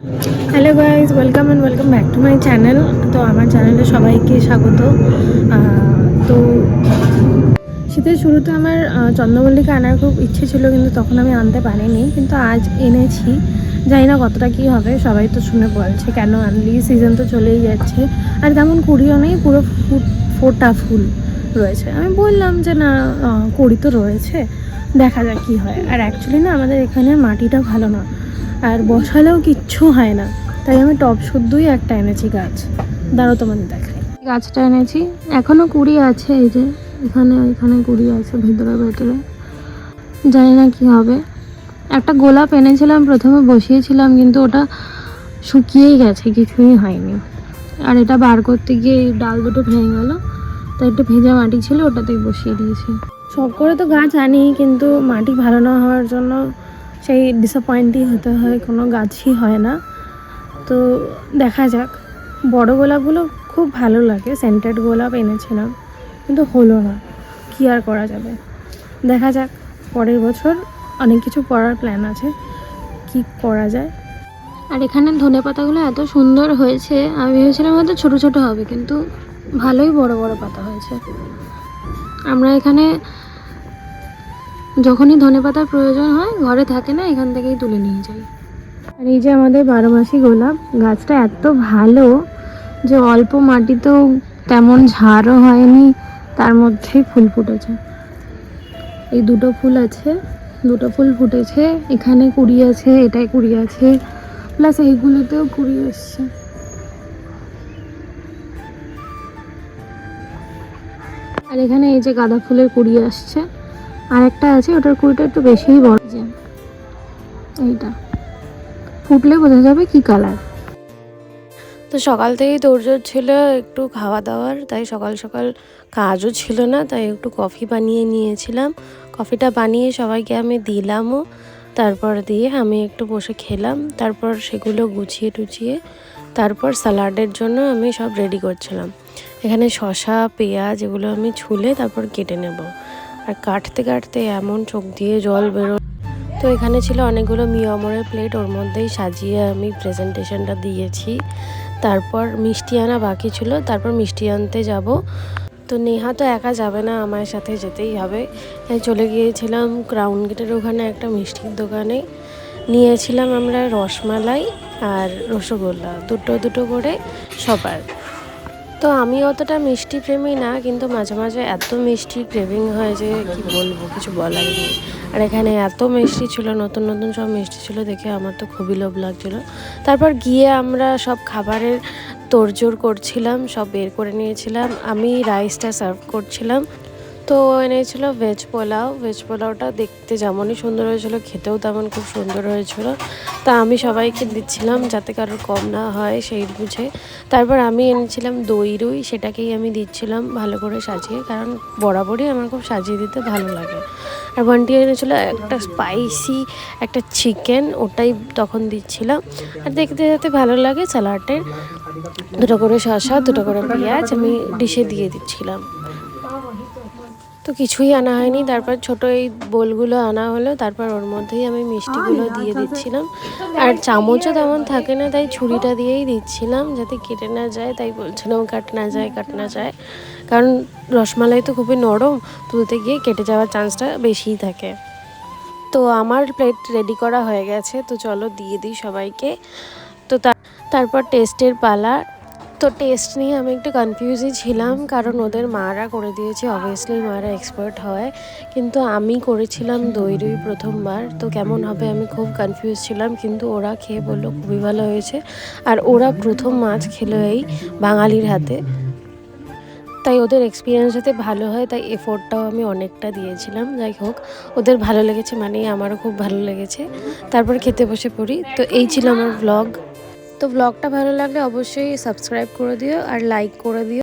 Welcome and welcome back to my channel তো আমার চ্যানেলে সবাইকে স্বাগত। তো শীতের শুরুতে আমার চন্দ্রমল্লিকা আনার খুব ইচ্ছে ছিল, কিন্তু তখন আমি আনতে পারিনি। কিন্তু আজ এনেছি। জানি না কতটা কী হবে, সবাই তো শুনে বলছে কেন আনলি সিজন তো চলেই যাচ্ছে। আর তেমন কুড়িও নেই, পুরো ফুট ফুল রয়েছে। আমি বললাম যে না কুড়ি তো রয়েছে, দেখা যাক কী হয়। আর অ্যাকচুয়ালি না, আমাদের এখানে মাটিটা ভালো না। আর বসালেও কিচ্ছু হয় না। তাই আমি টপ শুদ্ধই একটা এনেছি গাছ। দাঁড়ো তোমাদের দেখাই। গাছটা এনেছি। এখনও কুড়ি আছে এই যে, এখানে এখানে কুড়ি আছে, ভেতরে ভেতরে। জানি না কি হবে। একটা গোলাপ এনেছিলাম, প্রথমে বসিয়েছিলাম, কিন্তু ওটা শুকিয়েই গেছে, কিছুই হয়নি। আর এটা বার করতে গিয়ে ডাল দুটো ভেঙে গেল। তাই একটু ভেজা মাটি ছিল, ওটাতেই বসিয়ে দিয়েছি। সব করে তো গাছ আনি, কিন্তু মাটি ভালো না হওয়ার জন্য সেই ডিসঅ্যাপয়েন্টই হতে হয়, কোনো গাছই হয় না। তো দেখা যাক। বড় গোলাপগুলো খুব ভালো লাগে সেন্টেড গোলাপ এনেছিলাম, কিন্তু হলো না। কি আর করা যাবে? দেখা যাক, পরের বছর অনেক কিছু করার প্ল্যান আছে, কি করা যায়। আর এখানে ধনে পাতাগুলো এত সুন্দর হয়েছে, আমি ভেবেছিলাম হয়তো ছোটো ছোটো হবে, কিন্তু ভালোই বড় বড় পাতা হয়েছে। আমরা এখানে যখনই ধনে পাতার প্রয়োজন হয়, ঘরে থাকে না, এখান থেকেই তুলে নিয়ে যাই। আর এই যে আমাদের বারো মাসি গোলাপ, গাছটা এত ভালো যে অল্প মাটিতেও তেমন ঝাড়ও হয়নি, তার মধ্যেই ফুল ফুটেছে। এই দুটো ফুল আছে, দুটো ফুল ফুটেছে, এখানে কুড়ি আছে এটাই কুড়ি আছে, প্লাস এইগুলোতেও কুড়ি এসছে। আর এখানে এই যে গাঁদা ফুলের কুড়ি আসছে। আর একটা আছে, ওটার কুড়িটা একটু বেশিই বড়। যে, এইটা। ফুটলে বোঝা যাবে কি কালার তো সকাল থেকেই তোড়জোড় ছিল একটু খাওয়া দাওয়ার, তাই সকাল সকাল কাজও ছিল না, তাই একটু কফি বানিয়ে নিয়েছিলাম। কফিটা বানিয়ে সবাইকে আমি দিলামও। তারপর দিয়ে আমি একটু বসে খেলাম, তারপর সেগুলো গুছিয়ে টুছিয়ে, তারপর স্যালাডের জন্য আমি সব রেডি করছিলাম। এখানে শসা, পেঁয়াজ এগুলো আমি ছুলে তারপর কেটে নেব। আর কাটতে কাটতে এমন চোখ দিয়ে জল বেরো। তো এখানে ছিল অনেকগুলো মিয়ামরের প্লেট ওর মধ্যেই সাজিয়ে আমি প্রেজেন্টেশনটা দিয়েছি। তারপর মিষ্টি আনা বাকি ছিল, তারপর মিষ্টি আনতে যাব। তো নেহা তো একা যাবে না, আমার সাথে যেতেই হবে। তাই চলে গিয়েছিলাম ক্রাউন গেটের ওখানে একটা মিষ্টির দোকানে। নিয়েছিলাম আমরা রসমালাই আর রসগোল্লা, দুটো দুটো করে সবার। তো আমি অতটা মিষ্টি প্রেমী না, কিন্তু মাঝে মাঝে এত মিষ্টি ক্রেভিং হয় যে কি বলব, কিছু বলার নেই। আর এখানে এত মিষ্টি ছিল, নতুন নতুন সব মিষ্টি ছিল দেখে আমার তো খুবই লোভ লাগছিল। তারপর গিয়ে আমরা সব খাবারের তোড়জোড় করছিলাম, সব বের করে নিয়েছিলাম। আমি রাইসটা সার্ভ করছিলাম। তো এনেছিল ভেজ পোলাও। ভেজ পোলাওটা দেখতে যেমনই সুন্দর হয়েছিল, খেতেও তেমন খুব সুন্দর হয়েছিল। তা আমি সবাইকে দিচ্ছিলাম যাতে কারোর কম না হয় সেই বুঝে। তারপর আমি এনেছিলাম দই রুই, সেটাকেই আমি দিচ্ছিলাম ভালো করে সাজিয়ে, কারণ বরাবরই আমার খুব সাজিয়ে দিতে ভালো লাগে। আর বান্টি এনেছিল একটা স্পাইসি একটা চিকেন ওটাই তখন দিচ্ছিলাম। আর দেখতে যাতে ভালো লাগে স্যালাডের দুটো করে শসা, দুটো করে পেঁয়াজ আমি ডিশে দিয়ে দিচ্ছিলাম। তো কিছুই আনা হয়নি। তারপর ছোট এই বোলগুলো আনা হলো তারপর ওর মধ্যেই আমি মিষ্টিগুলো দিয়ে দিচ্ছিলাম। আর চামচও তেমন থাকে না তাই ছুরিটা দিয়েই দিচ্ছিলাম যাতে কেটে না যায়। তাই বলছিলাম কাট না যায় কাট না যায়। কারণ রসমালাই তো খুবই নরম তুলতে গিয়ে কেটে যাওয়ার চান্সটা বেশিই থাকে। তো আমার প্লেট রেডি করা হয়ে গেছে তো চলো দিয়ে দিই সবাইকে। তো তা- তারপর টেস্টের পালা তো টেস্ট নিয়ে আমি একটু কনফিউজই ছিলাম, কারণ ওদের মারা করে দিয়েছে অবভিয়াসলি মারা এক্সপার্ট হয়, কিন্তু আমি করেছিলাম দই রুই প্রথমবার, তো কেমন হবে আমি খুব কনফিউজ ছিলাম, কিন্তু ওরা খেয়ে বলল খুবই ভালো হয়েছে, আর ওরা প্রথম মাছ খেলো এই বাঙালির হাতে। তাই ওদের এক্সপিরিয়েন্স যাতে ভালো হয়, তাই এফোর্টটাও আমি অনেকটা দিয়েছিলাম, যাই হোক, ওদের ভালো লেগেছে মানেই আমারও খুব ভালো লেগেছে। তারপর খেতে বসে পড়ি, তো এই ছিল আমার ব্লগ তো ব্লগটা ভালো লাগলে অবশ্যই সাবস্ক্রাইব করে দিও আর লাইক করে দিও।